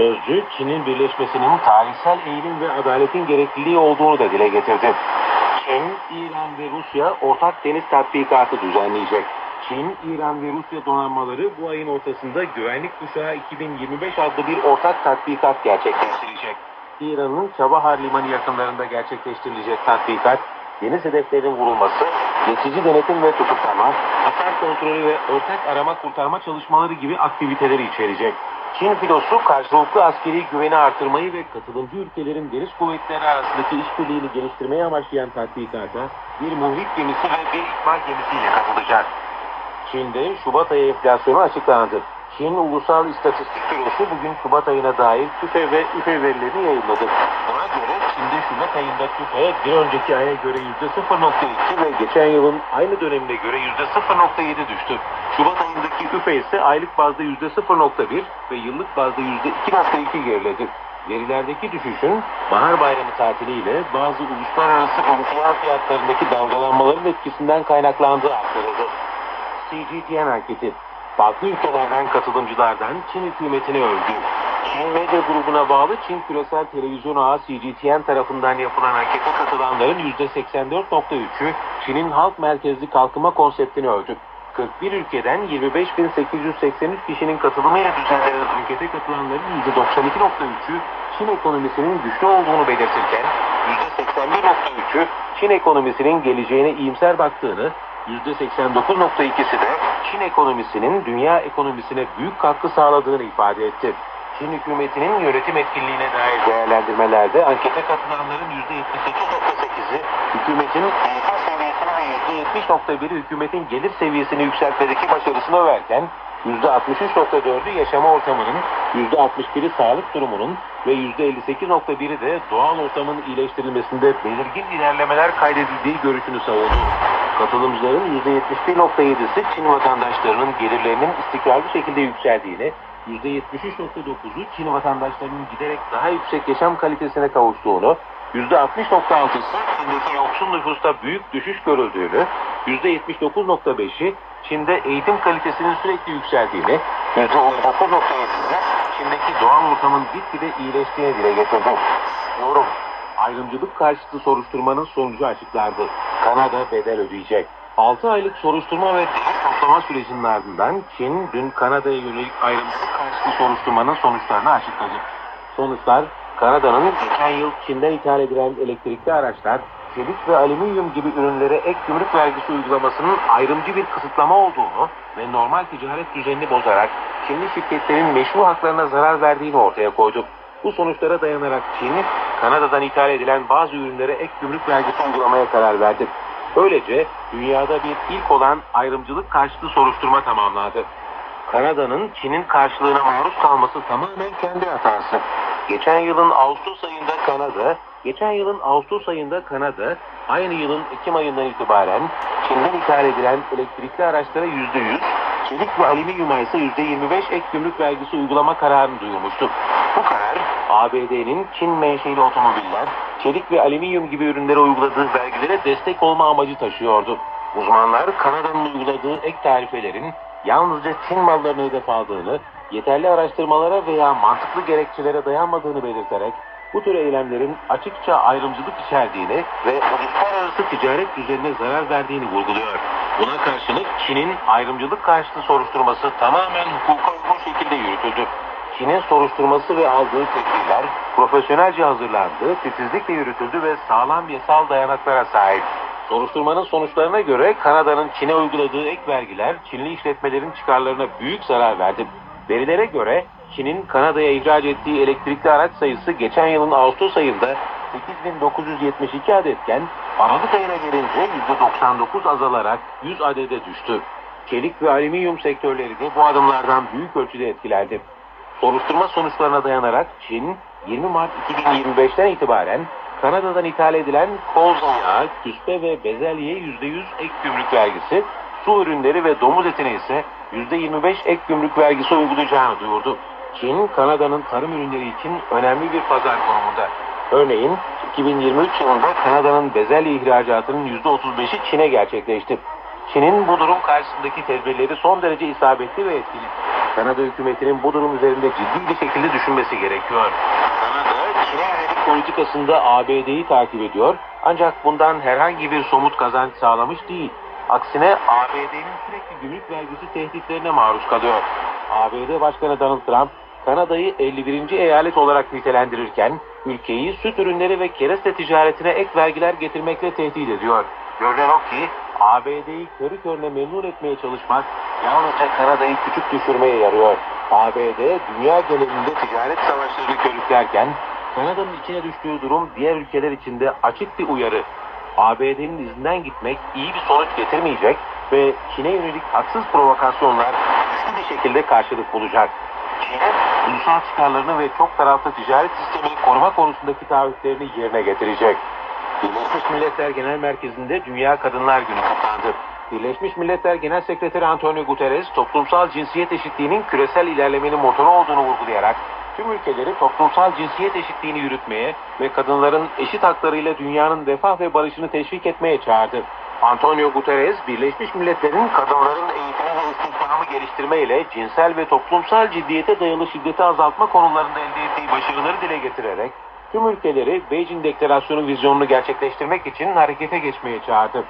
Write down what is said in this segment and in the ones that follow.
Sözcü, Çin'in birleşmesinin tarihsel eğilim ve adaletin gerekliliği olduğunu da dile getirdi. Çin, İran ve Rusya ortak deniz tatbikatı düzenleyecek. Çin, İran ve Rusya donanmaları bu ayın ortasında Güvenlik Kuşağı 2025 adlı bir ortak tatbikat gerçekleştirecek. İran'ın Çabahar Limanı yakınlarında gerçekleştirilecek tatbikat, deniz hedeflerin vurulması, geçici denetim ve tutuklama, hasar kontrolü ve ortak arama kurtarma çalışmaları gibi aktiviteleri içerecek. Çin filosu karşılıklı askeri güveni artırmayı ve katılımcı ülkelerin deniz kuvvetleri arasındaki işbirliğini geliştirmeye amaçlayan tatbikata bir muhrit gemisi ve bir ikmal gemisiyle katılacak. Çin'de Şubat ayı enflasyonu açıklandı. Çin Ulusal İstatistik Bürosu bugün Şubat ayına dair TÜFE ve ÜFE verilerini yayınladı. Buna göre Çin'de Şubat ayında TÜFE bir önceki aya göre %0.2 ve geçen yılın aynı dönemine göre %0.7 düştü. Şubat ayındaki ÜFE ise aylık bazda %0.1 ve yıllık bazda %2.2 geriledi. Verilerdeki düşüşün bahar bayramı tatiliyle bazı uluslararası emtia fiyatlarındaki dalgalanmaların etkisinden kaynaklandığı aktarıldı. CGTN anketi. Farklı ülkelerden katılımcılardan Çin hükümetini övdü. Çin medya grubuna bağlı Çin küresel televizyon ağı CGTN tarafından yapılan ankete katılanların %84.3'ü Çin'in halk merkezli kalkınma konseptini övdü. 41 ülkeden 25.883 kişinin katılımıyla düzenlenen ankete katılanların %92.3'ü Çin ekonomisinin güçlü olduğunu belirtirken %81.3'ü Çin ekonomisinin geleceğine iyimser baktığını, %89.2'si de Çin ekonomisinin dünya ekonomisine büyük katkı sağladığını ifade etti. Çin hükümetinin yönetim etkinliğine dair değerlendirmelerde ankete katılanların %78.8'i hükümetin refah seviyesini ve %70.1'i hükümetin gelir seviyesini yükseltmedeki başarısını överken %63.4'ü yaşama ortamının, %61'i sağlık durumunun ve %58.1'i de doğal ortamın iyileştirilmesinde belirgin ilerlemeler kaydedildiği görüşünü savundu. Katılımcıların %71.7'si Çin vatandaşlarının gelirlerinin istikrarlı şekilde yükseldiğini, %73.9'u Çin vatandaşlarının giderek daha yüksek yaşam kalitesine kavuştuğunu, %60.6'sı Çin'deki yoksul nüfusta büyük düşüş görüldüğünü, %79.5'i Çin'de eğitim kalitesinin sürekli yükseldiğini, %19.7'si Çin'deki doğal ortamın gitgide iyileştiğini dile getirdi. Yorum. Ayrımcılık karşıtı soruşturmanın sonucu açıklandı. Kanada bedel ödeyecek. 6 aylık soruşturma ve delil toplama sürecinin ardından Çin dün Kanada'ya yönelik ayrımcılık karşıtı soruşturmanın sonuçlarını açıkladı. Sonuçlar Kanada'nın geçen yıl Çin'den ithal edilen elektrikli araçlar, çelik ve alüminyum gibi ürünlere ek gümrük vergisi uygulamasının ayrımcı bir kısıtlama olduğunu ve normal ticaret düzenini bozarak Çinli şirketlerin meşru haklarına zarar verdiğini ortaya koydu. Bu sonuçlara dayanarak Çin, Kanada'dan ithal edilen bazı ürünlere ek gümrük vergisi uygulamaya karar verdi. Böylece dünyada bir ilk olan ayrımcılık karşıtı soruşturma tamamlandı. Kanada'nın Çin'in karşılığına maruz kalması tamamen kendi hatası. Geçen yılın Ağustos ayında Kanada, geçen yılın Ağustos ayında Kanada, aynı yılın Ekim ayından itibaren Çin'den ithal edilen elektrikli araçlara %100, çelik ve alüminyuma ise %25 ek gümrük vergisi uygulama kararını duyurmuştu. Bu karar, ABD'nin Çin menşeli otomobiller, çelik ve alüminyum gibi ürünlere uyguladığı vergilere destek olma amacı taşıyordu. Uzmanlar Kanada'nın uyguladığı ek tarifelerin yalnızca Çin mallarını hedef aldığını, yeterli araştırmalara veya mantıklı gerekçelere dayanmadığını belirterek bu tür eylemlerin açıkça ayrımcılık içerdiğini ve uluslararası ticaret düzenine zarar verdiğini vurguluyor. Buna karşılık Çin'in ayrımcılık karşıtı soruşturması tamamen hukuka uygun şekilde yürütüldü. Çin'in soruşturması ve aldığı tedbirler profesyonelce hazırlandı, titizlikle yürütüldü ve sağlam yasal dayanaklara sahip. Soruşturmanın sonuçlarına göre Kanada'nın Çin'e uyguladığı ek vergiler Çinli işletmelerin çıkarlarına büyük zarar verdi. Verilere göre Çin'in Kanada'ya ihraç ettiği elektrikli araç sayısı geçen yılın Ağustos ayında 8972 adetken Aralık ayına gelince %99 azalarak 100 adede düştü. Çelik ve alüminyum sektörleri de bu adımlardan büyük ölçüde etkilendi. Soruşturma sonuçlarına dayanarak Çin 20 Mart 2025'ten itibaren Kanada'dan ithal edilen kolza yağı, küspe ve bezelyeye %100 ek gümrük vergisi, su ürünleri ve domuz etine ise %25 ek gümrük vergisi uygulayacağını duyurdu. Çin, Kanada'nın tarım ürünleri için önemli bir pazar konumunda. Örneğin 2023 yılında Kanada'nın bezelye ihracatının %35'i Çin'e gerçekleşti. Çin'in bu durum karşısındaki tedbirleri son derece isabetli ve etkili. Kanada hükümetinin bu durum üzerinde ciddi bir şekilde düşünmesi gerekiyor. Kanada, Çin'e yönelik politikasında ABD'yi takip ediyor ancak bundan herhangi bir somut kazanç sağlamış değil. Aksine ABD'nin sürekli gümrük vergisi tehditlerine maruz kalıyor. ABD Başkanı Donald Trump, Kanada'yı 51. eyalet olarak nitelendirirken ülkeyi süt ürünleri ve kereste ticaretine ek vergiler getirmekle tehdit ediyor. Görünen o ki ABD'yi körü körüne memnun etmeye çalışmak yalnızca Kanada'yı küçük düşürmeye yarıyor. ABD dünya genelinde ticaret savaşlarını körüklerken Kanada'nın içine düştüğü durum diğer ülkeler için de açık bir uyarı. ABD'nin izinden gitmek iyi bir sonuç getirmeyecek ve Çin'e yönelik haksız provokasyonlar güçlü bir şekilde karşılık bulacak. Çin'in ulusal çıkarlarını ve çok taraflı ticaret sistemini koruma konusundaki taahhütlerini yerine getirecek. Birleşmiş Milletler Genel Merkezi'nde Dünya Kadınlar Günü kutlandı. Birleşmiş Milletler Genel Sekreteri Antonio Guterres, toplumsal cinsiyet eşitliğinin küresel ilerlemenin motoru olduğunu vurgulayarak, tüm ülkeleri toplumsal cinsiyet eşitliğini yürütmeye ve kadınların eşit haklarıyla dünyanın refah ve barışını teşvik etmeye çağırdı. Antonio Guterres, Birleşmiş Milletler'in kadınların eğitimi ve istihdamı geliştirme ile cinsel ve toplumsal ciddiyete dayalı şiddeti azaltma konularında elde ettiği başarıları dile getirerek, tüm ülkeleri Beijing Deklarasyonu vizyonunu gerçekleştirmek için harekete geçmeye çağırdı.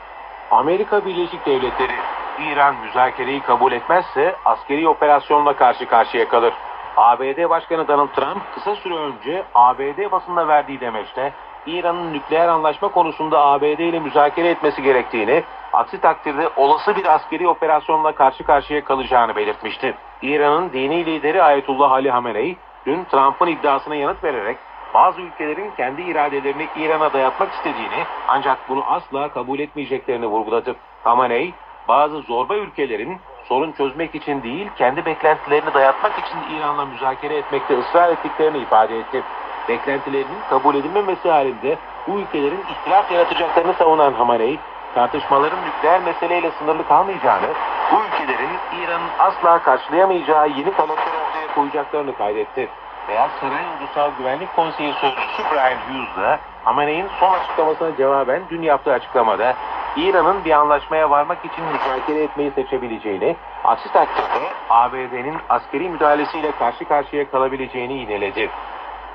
Amerika Birleşik Devletleri, İran müzakereyi kabul etmezse askeri operasyonla karşı karşıya kalır. ABD Başkanı Donald Trump kısa süre önce ABD basında verdiği demeçte İran'ın nükleer anlaşma konusunda ABD ile müzakere etmesi gerektiğini, aksi takdirde olası bir askeri operasyonla karşı karşıya kalacağını belirtmişti. İran'ın dini lideri Ayetullah Ali Hamenei, dün Trump'ın iddiasına yanıt vererek bazı ülkelerin kendi iradelerini İran'a dayatmak istediğini ancak bunu asla kabul etmeyeceklerini vurguladı. Hamenei, bazı zorba ülkelerin sorun çözmek için değil, kendi beklentilerini dayatmak için İran'la müzakere etmekte ısrar ettiklerini ifade etti. Beklentilerinin kabul edilmemesi halinde bu ülkelerin ihtilaf yaratacaklarını savunan Hamenei, tartışmaların nükleer meseleyle sınırlı kalmayacağını, bu ülkelerin İran'ın asla karşılayamayacağı yeni talepler ortaya koyacaklarını kaydetti. Beyaz Saray Ulusal Güvenlik Konseyi Sözcüsü Brian Hughes da Hamenei'nin son açıklamasına cevaben dün yaptığı açıklamada İran'ın bir anlaşmaya varmak için müzakere etmeyi seçebileceğini, aksi takdirde ABD'nin askeri müdahalesiyle karşı karşıya kalabileceğini yineledi.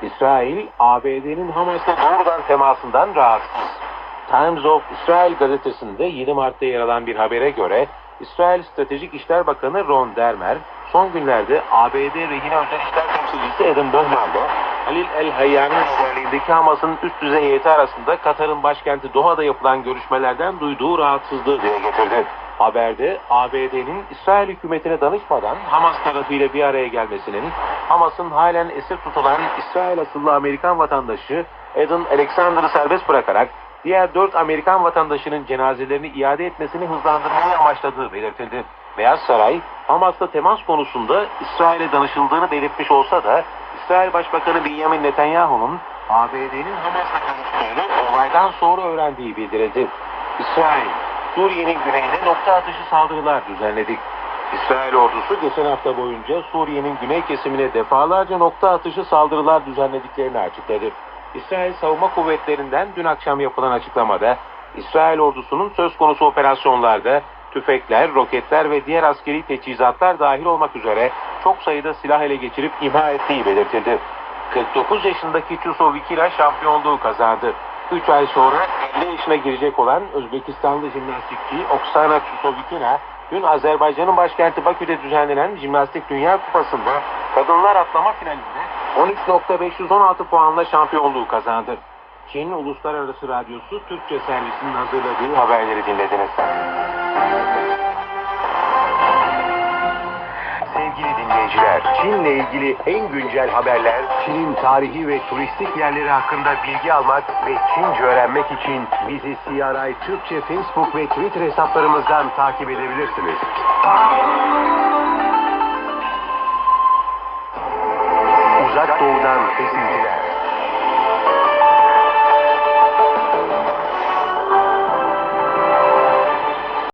İsrail, ABD'nin Hamas'la doğrudan temasından rahatsız. Times of Israel gazetesinde 7 Mart'ta yer alan bir habere göre İsrail Stratejik İşler Bakanı Ron Dermer son günlerde ABD rehine özel işler temsilcisi Adam Böhmer'le Halil El Hayyan'ın liderliğindeki Hamas'ın üst düzey heyeti arasında Katar'ın başkenti Doha'da yapılan görüşmelerden duyduğu rahatsızlığı dile getirdi. Haberde ABD'nin İsrail hükümetine danışmadan Hamas tarafıyla bir araya gelmesinin, Hamas'ın halen esir tutulan İsrail asıllı Amerikan vatandaşı Eden Alexander'ı serbest bırakarak diğer dört Amerikan vatandaşının cenazelerini iade etmesini hızlandırmayı amaçladığı belirtildi. Beyaz Saray, Hamas'la temas konusunda İsrail'e danışıldığını belirtmiş olsa da İsrail Başbakanı Benjamin Netanyahu'nun ABD'nin Hamas'la görüştüğünü olaydan sonra öğrendiği bildirildi. İsrail, Suriye'nin güneyinde nokta atışı saldırılar düzenledik. İsrail ordusu geçen hafta boyunca Suriye'nin güney kesimine defalarca nokta atışı saldırılar düzenlediklerini açıkladı. İsrail Savunma Kuvvetleri'nden dün akşam yapılan açıklamada İsrail ordusunun söz konusu operasyonlarda tüfekler, roketler ve diğer askeri teçhizatlar dahil olmak üzere çok sayıda silah ele geçirip imha ettiği belirtildi. 49 yaşındaki Chusovikina şampiyonluğu kazandı. 3 ay sonra 50 yaşına girecek olan Özbekistanlı jimnastikçi Oksana Chusovikina dün Azerbaycan'ın başkenti Bakü'de düzenlenen Jimnastik Dünya Kupası'nda kadınlar atlama finalinde 13.516 puanla şampiyonluğu kazandı. Çin Uluslararası Radyosu Türkçe servisinin hazırladığı haberleri dinlediniz. Sevgili dinleyiciler, Çin'le ilgili en güncel haberler, Çin'in tarihi ve turistik yerleri hakkında bilgi almak ve Çince öğrenmek için bizi CRI Türkçe Facebook ve Twitter hesaplarımızdan takip edebilirsiniz. Uzak Doğu'dan esintiler.